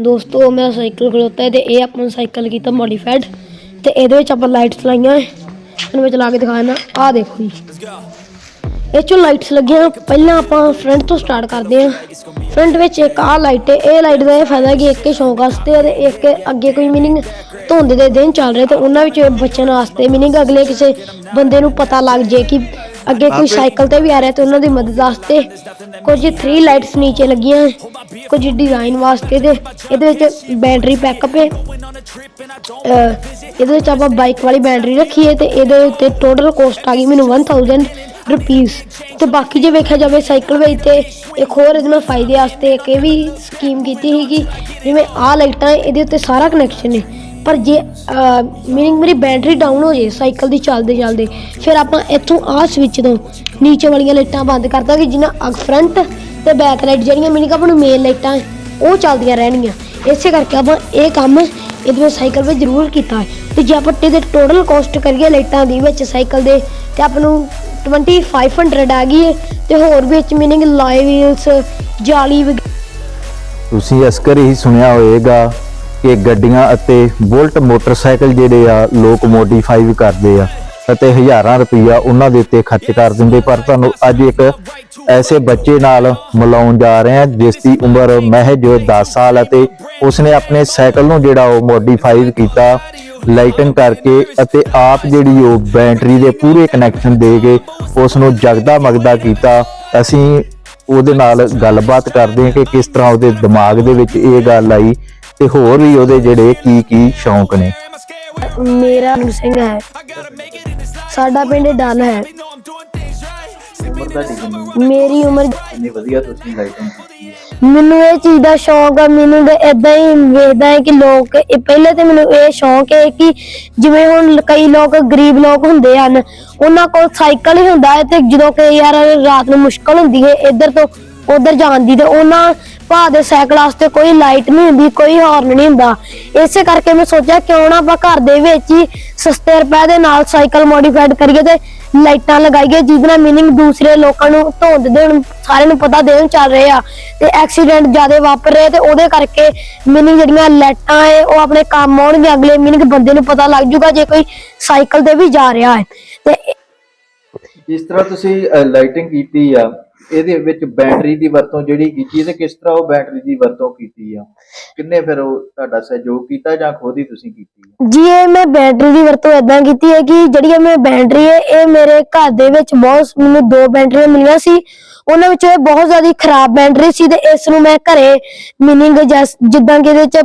ਦੋਸਤੋ ਮੇਰਾ ਸਾਈਕਲ ਖਲੋਤਾ ਹੈ ਤੇ ਇਹ ਆਪਾਂ ਨੂੰ ਸਾਈਕਲ ਕੀਤਾ ਮੋਡੀਫਾਈਡ ਤੇ ਇਹਦੇ ਵਿੱਚ ਆਪਾਂ ਲਾਈਟਸ ਲਾਈਆਂ ਹੈ। ਇਹਨੂੰ ਮੈਂ ਚਲਾ ਕੇ ਦਿਖਾਣਾ ਆਹ ਦੇਖੋ ਜੀ। ਇਹ ਚੋਂ ਲਾਈਟਸ ਲੱਗੀਆਂ। ਪਹਿਲਾਂ ਆਪਾਂ ਫਰੰਟ ਤੋਂ ਸਟਾਰਟ ਕਰਦੇ ਹਾਂ। ਫਰੰਟ ਵਿੱਚ ਇੱਕ ਆਹ ਲਾਈਟ ਹੈ। ਇਹ ਲਾਈਟ ਦਾ ਇਹ ਫਾਇਦਾ ਕਿ ਇੱਕ ਸ਼ੌਂਕ ਵਾਸਤੇ ਹੈ ਤੇ ਇੱਕ ਅੱਗੇ ਕੋਈ ਮੀਨਿੰਗ ਧੁੰਦ ਦੇ ਦਿਨ ਚੱਲ ਰਹੇ ਤੇ ਉਹਨਾਂ ਵਿੱਚ ਬਚਣ ਵਾਸਤੇ ਮੀਨਿੰਗ ਅਗਲੇ ਕਿਸੇ ਬੰਦੇ ਨੂੰ ਪਤਾ ਲੱਗ ਜੇ ਕਿ ਅੱਗੇ ਕੋਈ ਸਾਈਕਲ ਤੇ ਵੀ ਆ ਰਿਹਾ ਤੇ ਉਹਨਾਂ ਦੀ ਮਦਦ ਵਾਸਤੇ ਕੁਝ 3 ਲਾਈਟਸ ਨੀਚੇ ਲੱਗੀਆਂ ਹੈ, ਕੁਝ ਡਿਜ਼ਾਈਨ ਵਾਸਤੇ ਤੇ ਇਹਦੇ ਵਿੱਚ ਬੈਟਰੀ ਬੈਕਅਪ ਹੈ। ਇਹਦੇ ਵਿੱਚ ਆਪਾਂ ਬਾਈਕ ਵਾਲੀ ਬੈਟਰੀ ਰੱਖੀ ਹੈ ਤੇ ਇਹਦੇ ਉੱਤੇ ਟੋਟਲ ਕੋਸਟ ਆ ਗਈ ਮੈਨੂੰ 1000 ਰੁਪੀਸ ਤੇ ਬਾਕੀ ਜੇ ਵੇਖਿਆ ਜਾਵੇ ਸਾਈਕਲ ਵਿੱਚ ਤੇ, ਇੱਕ ਹੋਰ ਇਹਦੇ ਨਾਲ ਫਾਇਦੇ ਵਾਸਤੇ ਇੱਕ ਇਹ ਵੀ ਸਕੀਮ ਕੀਤੀ ਸੀ ਕਿ ਜਿਵੇਂ ਆਹ ਲਾਈਟਾਂ ਇਹਦੇ ਉੱਤੇ ਸਾਰਾ ਕਨੈਕਸ਼ਨ ਹੈ। ਪਰ ਜੇ ਮੀਨਿੰਗ ਮੇਰੀ ਬੈਟਰੀ ਡਾਊਨ ਹੋ ਜੇ ਸਾਈਕਲ ਦੀ ਚੱਲਦੇ ਚੱਲਦੇ, ਫਿਰ ਆਪਾਂ ਇੱਥੋਂ ਆਹ ਸਵਿਚ ਤੋਂ ਨੀਚੇ ਵਾਲੀਆਂ ਲਾਈਟਾਂ ਬੰਦ ਕਰ ਦਾਂਗੇ, ਜਿਨ੍ਹਾਂ ਫਰੰਟ ਤੇ ਬੈਕ ਲਾਈਟ ਜਿਹੜੀਆਂ ਮੀਨਿੰਗ ਆਪਾਂ ਨੂੰ ਮੇਨ ਲਾਈਟਾਂ ਉਹ ਚੱਲਦੀਆਂ ਰਹਿਣਗੀਆਂ। ਇਸੇ ਕਰਕੇ ਆਪਾਂ ਇਹ ਕੰਮ ਇਹਦੇ ਵਿੱਚ ਸਾਈਕਲ ਵਿੱਚ ਜ਼ਰੂਰ ਕੀਤਾ ਹੈ। ਤੇ ਜੇ ਆਪਾਂ ਇਹਦੇ ਟੋਟਲ ਕਾਸਟ ਕਰੀਏ ਲਾਈਟਾਂ ਦੀ ਵਿੱਚ ਸਾਈਕਲ ਦੇ, ਤੇ ਆਪ ਨੂੰ 2500 ਆ ਗਈ ਹੈ, ਤੇ ਹੋਰ ਵਿੱਚ ਮੀਨਿੰਗ ਲਾਈਵ ਵੀਲਸ ਜਾਲੀ ਤੁਸੀਂ ਅਸਕਰ ਹੀ ਸੁਣਿਆ ਹੋਵੇਗਾ ਕਿ ਗੱਡੀਆਂ ਅਤੇ ਬੁਲਟ ਮੋਟਰਸਾਈਕਲ ਜਿਹੜੇ ਆ ਲੋਕ ਮੋਡੀਫਾਈ ਕਰਦੇ ਆ। ਅਤੇ ਹਜ਼ਾਰਾਂ ਰੁਪਈਆ ਉਹਨਾਂ ਦੇ ਉੱਤੇ ਖਰਚ ਕਰ ਦਿੰਦੇ। ਪਰ ਤੁਹਾਨੂੰ ਅੱਜ ਇੱਕ ਐਸੇ ਬੱਚੇ ਨਾਲ ਮਿਲਾਉਣ ਜਾ ਰਹੇ ਹਾਂ, ਜਿਸ ਦੀ ਉਮਰ ਮਹਿਜ 10 ਸਾਲ ਅਤੇ ਉਸਨੇ ਆਪਣੇ ਸਾਈਕਲ ਨੂੰ ਜਿਹੜਾ ਉਹ ਮੋਡੀਫਾਈ ਕੀਤਾ ਲਾਈਟਿੰਗ ਕਰਕੇ ਅਤੇ ਆਪ ਜਿਹੜੀ ਉਹ ਬੈਟਰੀ ਦੇ ਪੂਰੇ ਕਨੈਕਸ਼ਨ ਦੇ ਕੇ ਉਸ ਨੂੰ ਜਗਦਾ ਮਗਦਾ ਕੀਤਾ। ਅਸੀਂ ਉਹਦੇ ਨਾਲ ਗੱਲਬਾਤ ਕਰਦੇ ਹਾਂ ਕਿ ਕਿਸ ਤਰ੍ਹਾਂ ਉਹਦੇ ਦਿਮਾਗ ਦੇ ਵਿੱਚ ਇਹ ਗੱਲ ਆਈ ਤੇ ਹੋਰ ਵੀ ਉਹਦੇ ਜਿਹੜੇ ਕੀ ਕੀ ਸ਼ੌਂਕ ਨੇ। ਮੇਰਾ ਨਾਮ ਸਿੰਘ ਹੈ। ਸਾਡਾ ਪਿੰਡ ਡਲ ਹੈ। ਉਮਰ ਤੁਹਾਡੀ ਕਿੰਨੀ ਮੇਰੀ ਉਮਰ ਇੰਨੀ ਵਧੀਆ ਤੁਸੀਂ ਮੈਨੂੰ ਇਹ ਚੀਜ਼ ਦਾ ਸ਼ੌਂਕ ਆ ਮੈਨੂੰ ਇਦਾਂ ਹੀ ਵੇਖਦਾ ਹੈ ਕਿ ਲੋਕ ਇਹ ਪਹਿਲੇ ਤੇ ਮੈਨੂੰ ਇਹ ਸ਼ੌਂਕ ਹੈ ਕਿ ਜਿਵੇਂ ਹੁਣ ਕਈ ਲੋਕ ਗਰੀਬ ਲੋਕ ਹੁੰਦੇ ਹਨ ਉਹਨਾਂ ਕੋਲ ਸਾਈਕਲ ਹੀ ਹੁੰਦਾ ਹੈ ਤੇ ਜਦੋਂ ਕਿ ਯਾਰ ਰਾਤ ਨੂੰ ਮੁਸ਼ਕਲ ਹੁੰਦੀ ਹੈ ਇੱਧਰ ਤੋਂ ਉਧਰ ਜਾਣ ਦੀ ਤੇ ਉਹਨਾਂ ਭਾ ਦੇ ਸਾਈਕਲ ਵਾਸਤੇ ਕੋਈ ਲਾਈਟ ਨਹੀਂ ਹੁੰਦੀ, ਕੋਈ ਹਾਰਨ ਨਹੀਂ ਹੁੰਦਾ। ਇਸੇ ਕਰਕੇ ਮੈਂ ਸੋਚਿਆ ਕਿਉਂ ਨਾ ਆਪਾਂ ਘਰ ਦੇ ਵਿੱਚ ਹੀ ਸਸਤੇ ਰੁਪਏ ਦੇ ਨਾਲ ਸਾਈਕਲ ਮੋਡੀਫਾਈਡ ਕਰੀਏ ਤੇ ਲਾਈਟਾਂ ਲਗਾਈਏ, ਜਿਹਦੇ ਨਾਲ ਮੀਨਿੰਗ ਦੂਸਰੇ ਲੋਕਾਂ ਨੂੰ ਧੁੰਦ ਦੇਣ ਸਾਰਿਆਂ ਨੂੰ ਪਤਾ ਦੇਣ ਚੱਲ ਰਹੇ ਆ ਤੇ ਐਕਸੀਡੈਂਟ ਜ਼ਿਆਦਾ ਵਾਪਰ ਰਹੇ ਤੇ ਉਹਦੇ ਕਰਕੇ ਮੀਨਿੰਗ ਜਿਹੜੀਆਂ ਲਾਈਟਾਂ ਹੈ ਉਹ ਆਪਣੇ ਕੰਮ ਆਉਣਗੇ ਅਗਲੇ ਮੀਨਿੰਗ ਬੰਦੇ ਨੂੰ ਪਤਾ ਲੱਗ ਜੂਗਾ ਜੇ ਕੋਈ ਸਾਈਕਲ ਤੇ ਵੀ ਜਾ ਰਿਹਾ ਹੈ। ਤੇ ਜਿਸ ਤਰ੍ਹਾਂ ਤੁਸੀਂ ਲਾਈਟਿੰਗ ਕੀਤੀ ਆ ਇਹਦੇ ਵਿੱਚ ਬੈਟਰੀ ਦੀ ਵਰਤੋਂ ਜਿਹੜੀ ਕੀਤੀ ਤੇ ਕਿਸ ਤਰ੍ਹਾਂ ਉਹ ਬੈਟਰੀ ਦੀ ਵਰਤੋਂ ਕੀਤੀ ਆ? ਕਿੰਨੇ ਫਿਰ ਉਹ ਤੁਹਾਡਾ ਸਹਿਯੋਗ ਕੀਤਾ ਜਾਂ ਖੁਦ ਹੀ ਤੁਸੀਂ ਕੀਤੀ ਆ? ਜੀ, ਇਹ ਮੈਂ ਬੈਟਰੀ ਦੀ ਵਰਤੋਂ ਇਦਾਂ ਕੀਤੀ ਹੈ ਕਿ ਜਿਹੜੀ ਇਹ ਮੈਂ ਬੈਟਰੀ ਹੈ, ਇਹ ਮੇਰੇ ਘਰ ਦੇ ਵਿੱਚ ਬਹੁਤ ਮੈਨੂੰ ਦੋ ਬੈਟਰੀਆਂ ਮਿਲੀਆਂ ਸੀ। ਉਹਨਾਂ ਵਿੱਚੋਂ ਇਹ ਬਹੁਤ ਜ਼ਿਆਦਾ ਖਰਾਬ ਬੈਟਰੀ ਸੀ ਤੇ ਇਸ ਨੂੰ ਮੈਂ ਘਰੇ ਮੀਨਿੰਗ ਜਿੱਦਾਂ ਕਿ ਇਹਦੇ ਚ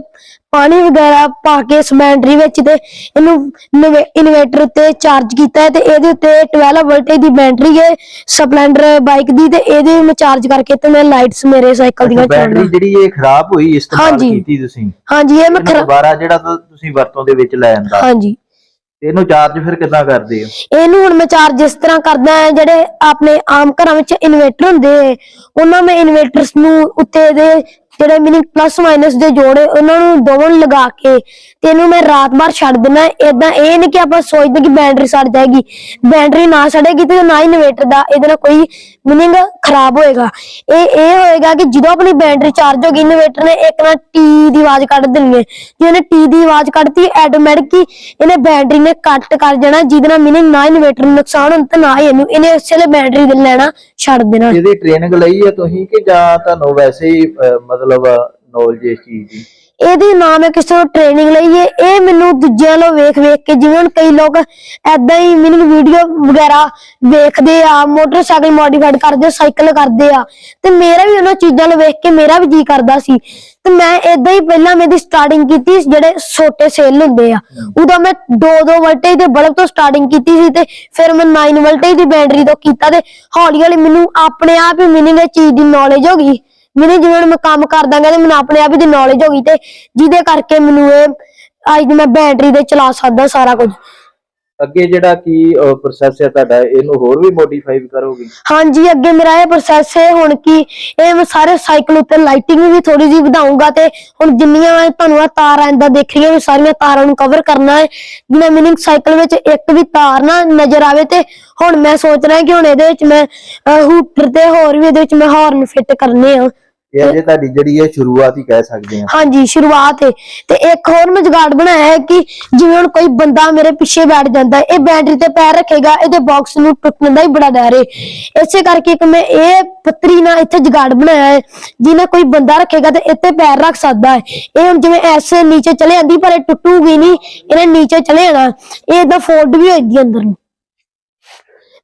ਪਾਣੀ ਵਗੈਰਾ ਪਾ ਕੇ ਇਸ ਬੈਟਰੀ ਵਿੱਚ ਤੇ ਇਹਨੂੰ ਇਨਵੇਟਰ ਉੱਤੇ ਚਾਰਜ ਕੀਤਾ ਤੇ ਇਹਦੇ ਉੱਤੇ 12 ਵੋਲਟੇਜ ਦੀ ਬੈਟਰੀ ਹੈ ਸਪਲੈਂਡਰ ਬਾਈਕ ਦੀ ਤੇ ਇਹਦੇ ਮੈਂ ਚਾਰਜ ਕਰਕੇ ਤੇ ਮੈਂ ਲਾਈਟਸ ਮੇਰੇ ਸਾਈਕਲ ਦੀਆਂ ਬੈਟਰੀ ਚੱਲਣਾ ਜਿਹੜੀ ਇਹ ਖਰਾਬ ਹੋਈ ਇਸਤੇਮਾਲ ਹਾਂਜੀ। ਕੀਤੀ ਤੁਸੀਂ? ਹਾਂਜੀ ਇਹ ਮੈਂ ਇਹਨੂੰ ਖਰਾ- ਦੁਬਾਰਾ ਜਿਹੜਾ ਤੁ- ਤੁਸੀਂ ਵਰਤੋਂ ਦੇ ਵਿੱਚ ਲੈ ਆਂਦਾ। ਹਾਂਜੀ। ਤੇ ਇਹਨੂੰ ਚਾਰਜ ਫਿਰ ਕਿੱਦਾਂ ਕਰਦੇ ਹੋ? ਇਹਨੂੰ ਹੁਣ ਮੈਂ ਚਾਰਜ ਇਸ ਤਰ੍ਹਾਂ ਕਰਦਾ ਹੈ ਜਿਹੜੇ ਆਪਣੇ ਆਮ ਘਰਾਂ ਵਿੱਚ ਇਨਵੇਟਰ ਹੁੰਦੇ ਹੈ, ਉਹਨਾਂ ਮੈਂ ਇਨਵੇਟਰਸ ਨੂੰ ਉੱਤੇ ਦੇ ਜਿਹੜੇ ਮੀਨਿੰਗ ਪਲੱਸ ਮਾਈਨਸ ਦੇ ਜੋੜੇ ਉਹਨਾਂ ਨੂੰ ਦੋਵਾਂ ਨੂੰ ਲਗਾ ਕੇ ਤੇ ਇਹਨੂੰ ਮੈਂ ਰਾਤ ਭਰ ਛੱਡ ਦੇਣਾ ਇਦਾਂ ਇਹ ਨਹੀਂ ਕਿ ਆਪਾਂ ਸੋਚਦੇ ਕਿ ਬੈਟਰੀ ਸੜ ਜਾਏਗੀ। ਬੈਟਰੀ ਨਾ ਸੜੇਗੀ ਤੇ ਨਾ ਇਨਵੇਟਰ ਦਾ ਇਹਦੇ ਨਾਲ ਕੋਈ ਮੀਨਿੰਗ ਖਰਾਬ ਹੋਏਗਾ। ਇਹ ਇਹ ਹੋਏਗਾ ਕਿ ਜਦੋਂ ਆਪਣੀ ਬੈਟਰੀ ਚਾਰਜ ਹੋ ਗਈ ਇਨਵੇਟਰ ਨੇ ਇੱਕ ਨਾ ਟੀ ਦੀ ਆਵਾਜ਼ ਕੱਢ ਦੇਣੀ ਹੈ। ਜੇ ਇਹਨੇ ਟੀ ਦੀ ਆਵਾਜ਼ ਕੱਢਤੀ ਆਟੋਮੈਟਿਕ ਹੀ ਇਹਨੇ ਬੈਟਰੀ ਨੇ ਕੱਟ ਕਰ ਜਾਣਾ ਜਿਹਦੇ ਨਾਲ ਮੀਨਿੰਗ ਨਾ ਇਨਵੇਟਰ ਨੂੰ ਨੁਕਸਾਨ ਹੁੰਦਾ ਤੇ ਨਾ ਹੀ ਇਹਨੂੰ ਇਹਨੇ ਇਸੇ ਲਈ ਬੈਟਰੀ ਲੈਣਾ ਛੱਡ ਦੇਣਾ। ਇਹਦੀ ਟ੍ਰੇਨਿੰਗ ਲਈ ਹੈ ਤੁਸੀਂ ਕਿ ਜਾਂ ਤੁਹਾਨੂੰ ਵੈਸੇ ਹੀ ਅਹ, ਮਤਲਬ ਨੌਲੇਜ ਇਸ ਚੀਜ਼ ਦੀ? ਇਹਦੀ ਨਾਮ ਹੈ ਕਿਸੇ ਤੋਂ ਟ੍ਰੇਨਿੰਗ ਲਈ ਹੈ ਇਹ ਮੈਨੂੰ ਦੂਜਿਆਂ ਲੋ ਵੇਖ ਵੇਖ ਕੇ, ਜਿਵੇਂ ਹੁਣ ਕਈ ਲੋਕ ਐਦਾਂ ਹੀ ਮੀਨਿੰਗ ਵੀਡੀਓ ਵਗੈਰਾ ਵੇਖਦੇ ਆ, ਮੋਟਰਸਾਈਕਲ ਮੋਡੀਫਾਈਡ ਕਰਦੇ ਸਾਈਕਲ ਕਰਦੇ ਆ। ਤੇ ਮੇਰਾ ਵੀ ਉਹਨਾਂ ਚੀਜ਼ਾਂ ਨੂੰ ਵੇਖ ਕੇ ਮੇਰਾ ਵੀ ਜੀ ਕਰਦਾ ਸੀ। ਤੇ ਮੈਂ ਏਦਾਂ ਹੀ ਪਹਿਲਾਂ ਮੇਰੀ ਸਟਾਰਟਿੰਗ ਕੀਤੀ ਜਿਹੜੇ ਛੋਟੇ ਸੇਲ ਹੁੰਦੇ ਆ। ਉਦੋਂ ਮੈਂ 2-2 ਵੋਲਟੇਜ ਦੇ ਬਲਬ ਤੋਂ ਸਟਾਰਟਿੰਗ ਕੀਤੀ ਸੀ ਤੇ ਫਿਰ ਮੈਂ 9 ਵੋਲਟੇਜ ਦੀ ਬੈਟਰੀ ਤੋਂ ਕੀਤਾ ਤੇ ਹੌਲੀ ਹੌਲੀ ਮੈਨੂੰ ਆਪਣੇ ਆਪ ਹੀ ਮੀਨਿੰਗ ਇਹ ਚੀਜ਼ ਦੀ ਨੌਲੇਜ ਹੋ ਗਈ। ਮੈਨੂੰ ਜਿਵੇਂ ਹੁਣ ਮੈਂ ਕੰਮ ਕਰਦਾ ਗਿਆ ਤੇ ਮੈਨੂੰ ਆਪਣੇ ਆਪ ਦੀ ਨੌਲੇਜ ਹੋ ਗਈ ਤੇ ਜਿਹਦੇ ਕਰਕੇ ਮੈਨੂੰ ਇਹ ਅੱਜ ਮੈਂ ਬੈਟਰੀ ਤੇ ਚਲਾ ਸਕਦਾ ਸਾਰਾ ਕੁਝ। ਅੱਗੇ ਜਿਹੜਾ ਕੀ ਪ੍ਰੋਸੈਸ ਹੈ ਤੁਹਾਡਾ ਇਹਨੂੰ ਹੋਰ ਵੀ ਮੋਡੀਫਾਈ ਕਰੋਗੇ? ਹਾਂਜੀ ਅੱਗੇ ਮੇਰਾ ਇਹ ਪ੍ਰੋਸੈਸ ਹੈ ਹੁਣ ਕਿ ਇਹ ਮੈਂ ਸਾਰੇ ਸਾਈਕਲ ਉੱਤੇ ਲਾਈਟਿੰਗ ਵੀ ਥੋੜੀ ਜਿਹੀ ਵਧਾਉਂਗਾ ਤੇ ਹੁਣ ਜਿੰਨੀਆਂ ਮੈਂ ਤੁਹਾਨੂੰ ਆ ਤਾਰਾਂ ਇੰਦਾ ਦੇਖ ਰਹੀਆਂ ਮੈਂ ਸਾਰੀਆਂ ਤਾਰਾਂ ਨੂੰ ਕਵਰ ਕਰਨਾ ਹੈ। ਜਿਵੇਂ ਮੀਨਿੰਗ ਸਾਈਕਲ ਵਿੱਚ ਇੱਕ ਵੀ ਤਾਰ ਨਾ ਨਜ਼ਰ ਆਵੇ ਤੇ ਹੁਣ ਮੈਂ ਸੋਚ ਰਿਹਾ ਕਿ ਹੁਣ ਇਹਦੇ ਵਿੱਚ ਮੈਂ ਹੂਟਰ ਤੇ ਹੋਰ ਵੀ ਇਹਦੇ ਵਿੱਚ ਮੈਂ ਹਾਰਨ ਫਿੱਟ ਕਰਨੇ ਆ। ਇਹ ਅਜੇ ਤੁਹਾਡੀ ਜਿਹੜੀ ਇਹ ਸ਼ੁਰੂਆਤ ਹੀ ਕਹਿ ਸਕਦੇ ਆ ਹਾਂਜੀ ਸ਼ੁਰੂਆਤ ਹੈ ਤੇ ਇੱਕ ਹੋਰ ਮੈਂ ਜੁਗਾੜ ਬਣਾਇਆ ਹੈ ਕਿ ਜਿਵੇਂ ਹੁਣ ਕੋਈ ਬੰਦਾ ਮੇਰੇ ਪਿੱਛੇ ਬੈਠ ਜਾਂਦਾ ਹੈ, ਇਹ ਬੈਟਰੀ ਤੇ ਪੈਰ ਰੱਖੇਗਾ ਇਹਦੇ ਬਾਕਸ ਨੂੰ ਟੁੱਟਣ ਦਾ ਹੀ ਬੜਾ ਡਰ ਹੈ ਇਸੇ ਕਰਕੇ ਇੱਕ ਮੈਂ ਇਹ ਪੱਤਰੀ ਨਾਲ ਇੱਥੇ ਜੁਗਾੜ ਬਣਾਇਆ ਹੈ ਜਿਹਨਾਂ ਕੋਈ ਬੰਦਾ ਰੱਖੇਗਾ ਤੇ ਇੱਥੇ ਪੈਰ ਰੱਖ ਸਕਦਾ ਹੈ। ਇਹ ਹੁਣ ਜਿਵੇਂ ਐਸੇ ਨੀਚੇ ਚਲੇ ਜਾਂਦੀ ਪਰ ਇਹ ਟੁੱਟੂਗੀ ਨਹੀਂ ਇਹਨੇ ਨੀਚੇ ਚਲੇ ਜਾਣਾ। ਇਹ ਇਦਾਂ ਫੋਲਡ ਵੀ ਹੋ ਜਾਂਦੀ ਅੰਦਰ ਨੂੰ।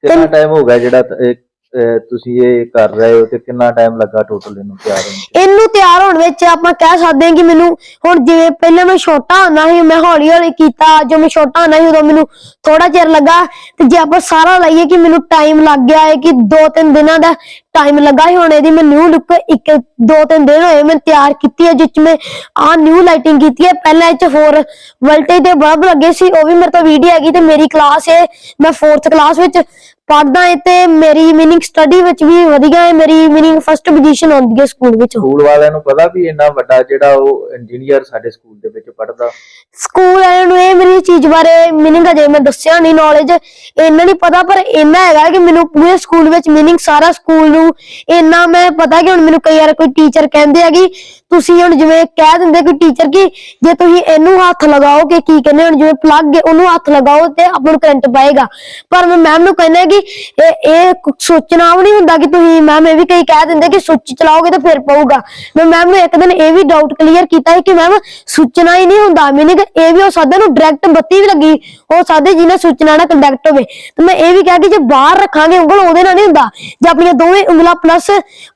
ਕਿੰਨਾ ਟਾਈਮ ਹੋ ਗਿਆ ਜਿਹੜਾ ਤ- ਅਹ, ਤੁਸੀਂ ਇਹ ਕਰ ਰਹੇ ਹੋ ਤੇ ਕਿੰਨਾ ਟਾਈਮ ਲੱਗਾ ਟੋਟਲ ਇਹਨੂੰ ਤਿਆਰ ਹੋਣ ਨੂੰ? ਇਹਨੂੰ ਤਿਆਰ ਹੋਣ ਵਿੱਚ ਆਪਾਂ ਕਹਿ ਸਕਦੇ ਹਾਂ ਕਿ ਮੈਨੂੰ ਹੁਣ ਜਿਵੇਂ ਪਹਿਲਾਂ ਮੈਂ ਛੋਟਾ ਹੁੰਦਾ ਸੀ ਮੈਂ ਹੌਲੀ ਹੌਲੀ ਕੀਤਾ ਜੋ ਮੈਂ ਛੋਟਾ ਹੁੰਦਾ ਸੀ ਉਦੋਂ ਮੈਨੂੰ ਥੋੜਾ ਚਿਰ ਲੱਗਾ ਤੇ ਜੇ ਆਪਾਂ ਸਾਰਾ ਲਾਈਏ ਕਿ ਮੈਨੂੰ ਟਾਈਮ ਲੱਗ ਗਿਆ ਹੈ ਕਿ ਦੋ ਤਿੰਨ ਦਿਨਾਂ ਦਾ ਟਾਈਮ ਲੱਗਾ ਸੀ ਹੁਣ ਇਹਦੀ ਮੈਂ ਨਿਊ ਲੁੱਕ ਇੱਕ ਦੋ ਤਿੰਨ ਦਿਨ ਹੋਏ ਮੈਂ ਤਿਆਰ ਕੀਤੀ ਹੈ ਜਿਸ 'ਚ ਮੈਂ ਆ ਨਿਊ ਲਾਈਟਿੰਗ ਕੀਤੀ ਹੈ। ਪਹਿਲਾਂ ਇਹ 'ਚ 4 ਵੋਲਟੇਜ ਦੇ ਬਲਬ ਲੱਗੇ ਸੀ ਉਹ ਵੀ ਮੇਰੇ ਤੋਂ ਵੀਡੀਓ ਹੈਗੀ ਤੇ ਮੇਰੀ ਕਲਾਸ ਹੈ ਮੈਂ 4th ਕਲਾਸ ਵਿੱਚ ਪੜ੍ਹਦਾ ਹਾਂ ਤੇ ਮੇਰੀ ਮੀਨਿੰਗ ਸਟੱਡੀ ਵਿੱਚ ਵੀ ਵਧੀਆ ਹੈ ਮੇਰੀ ਮੀਨਿੰਗ ਫਸਟ ਪੋਜੀਸ਼ਨ ਆਉਂਦੀ ਹੈ ਸਕੂਲ ਵਿੱਚ। ਸਕੂਲ ਵਾਲਿਆਂ ਨੂੰ ਪਤਾ ਵੀ ਇੰਨਾ ਵੱਡਾ ਜਿਹੜਾ ਉਹ ਇੰਜੀਨੀਅਰ ਸਾਡੇ ਸਕੂਲ ਦੇ ਵਿੱਚ ਪੜਦਾ ਸਕੂਲ ਵਾਲਿਆਂ ਨੂੰ ਇਹ ਮੇਰੀ ਚੀਜ਼ ਬਾਰੇ ਮੀਨਿੰਗ ਅਜੇ ਮੈਂ ਦੱਸਿਆ ਨਹੀਂ ਨੌਲੇਜ ਇੰਨਾ ਨਹੀਂ ਪਤਾ ਪਰ ਇੰਨਾ ਹੈਗਾ ਕਿ ਮੈਨੂੰ ਪੂਰੇ ਸਕੂਲ ਵਿੱਚ ਮੀਨਿੰਗ ਸਾਰਾ ਸਕੂਲ ਨੂੰ ਇੰਨਾ ਮੈਂ ਪਤਾ ਕਿ ਹੁਣ ਮੈਨੂੰ ਕਈ ਵਾਰ ਕੋਈ ਟੀਚਰ ਕਹਿੰਦੇ ਆ ਕਿ ਤੁਸੀਂ ਹੁਣ ਜਿਵੇਂ ਕਹਿ ਦਿੰਦੇ ਕੋਈ ਟੀਚਰ ਕਿ ਜੇ ਤੁਸੀਂ ਇਹਨੂੰ ਹੱਥ ਲਗਾਓ ਕਿ ਕੀ ਕਹਿੰਦੇ ਹੁਣ ਜਿਵੇਂ ਪਲੱਗ ਉਹਨੂੰ ਹੱਥ ਲਗਾਓ ਤੇ ਆਪਾਂ ਨੂੰ ਕਰੰਟ ਪਾਏਗਾ। ਪਰ ਮੈਂ ਮੈਮ ਨੂੰ ਕਹਿੰਦਾ ਕਿ ਇਹ ਇਹ ਸੋਚਣਾ ਵੀ ਨਹੀਂ ਹੁੰਦਾ ਕਿ ਤੁਸੀਂ ਮੈਮ ਇਹ ਵੀ ਕਈ ਕਹਿ ਦਿੰਦੇ ਕਿ ਸੁੱਚ ਚਲਾਓਗੇ ਤਾਂ ਫਿਰ ਪਊਗਾ। ਮੈਂ ਮੈਮ ਨੂੰ ਇੱਕ ਦਿਨ ਇਹ ਵੀ ਡਾਊਟ ਕਲੀਅਰ ਕੀਤਾ ਕਿ ਮੈਮ ਸੁੱਚਣਾ ਹੀ ਨਹੀਂ ਹੁੰਦਾ। ਮੀਨਿੰਗ ਇਹ ਵੀ ਹੋ ਸਕਦਾ ਨੂੰ ਡਾਇਰੈਕਟ ਬੱਤੀ ਵੀ ਲੱਗੀ। ਹੋ ਸਕਦਾ ਜਿਹਨੇ ਸੁੱਚਣਾ ਨਾਲ ਕੰਡਕਟ ਹੋਵੇ। ਤੇ ਮੈਂ ਇਹ ਵੀ ਕਿਹਾ ਕਿ ਜੇ ਬਾਹਰ ਰੱਖਾਂਗੇ ਉਂਗਲ, ਉਹਦੇ ਨਾਲ ਨਹੀਂ ਹੁੰਦਾ। ਜੇ ਆਪਣੀਆਂ ਦੋਵੇਂ ਉਂਗਲਾਂ ਪਲੱਸ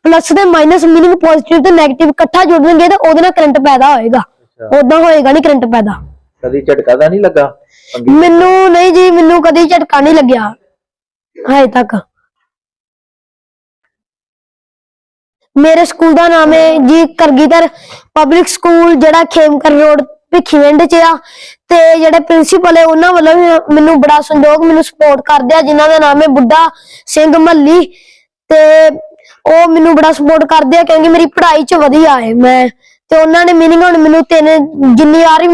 ਪਲੱਸ ਤੇ ਮਾਈਨਸ ਮੀਨਿੰਗ ਪੋਜ਼ਿਟਿਵ ਤੇ 네ਗੇਟਿਵ ਇਕੱਠਾ ਜੋੜਨਗੇ ਤਾਂ ਉਹਦੇ ਨਾਲ ਕਰੰਟ ਪੈਦਾ ਹੋਏਗਾ। ਉਦਾਂ ਹੋਏਗਾ ਨਹੀਂ ਕਰੰਟ ਪੈਦਾ। ਕਦੀ ਝਟਕਾ ਤਾਂ ਨਹੀਂ ਲੱਗਾ? ਮੈਨੂੰ ਨਹੀਂ ਜੀ ਮੈਨੂੰ ਕਦੀ ਝਟਕਾ ਨਹੀਂ ਲੱਗਿਆ। ਹਜੇ ਤੱਕ। ਮੇਰੇ ਸਕੂਲ ਦਾ ਨਾਮ ਹੈ ਜੀ ਕਰਗੀਧਰ ਪਬਲਿਕ ਸਕੂਲ ਜਿਹੜਾ ਖੇਮਕਰ ਰੋਡ ਭਿੱਖੀਵਿੰਡ ਚ ਆ। ਤੇ ਜਿਹੜੇ ਪ੍ਰਿੰਸੀਪਲ ਹੈ ਉਹਨਾਂ ਵੱਲੋਂ ਮੈਨੂੰ ਬੜਾ ਸੰਯੋਗ ਮੈਨੂੰ ਸਪੋਰਟ ਕਰਦੇ ਆ ਜਿਨ੍ਹਾਂ ਦਾ ਨਾਮ ਹੈ ਬੁੱਢਾ ਸਿੰਘ ਮੱਲੀ। ਤੇ ਉਹ ਮੈਨੂੰ ਬੜਾ ਸਪੋਰਟ ਕਰਦੇ ਆ ਕਿਉਂਕਿ ਮੇਰੀ ਪੜ੍ਹਾਈ ਚ ਵਧੀਆ ਹੈ ਮੈਂ ਤੇ ਉਹਨਾਂ ਨੇ ਮੀਨਿੰਗ ਹੁਣ ਮੈਨੂੰ ਤਿੰਨ ਜਿੰਨੀ ਵਾਰੀ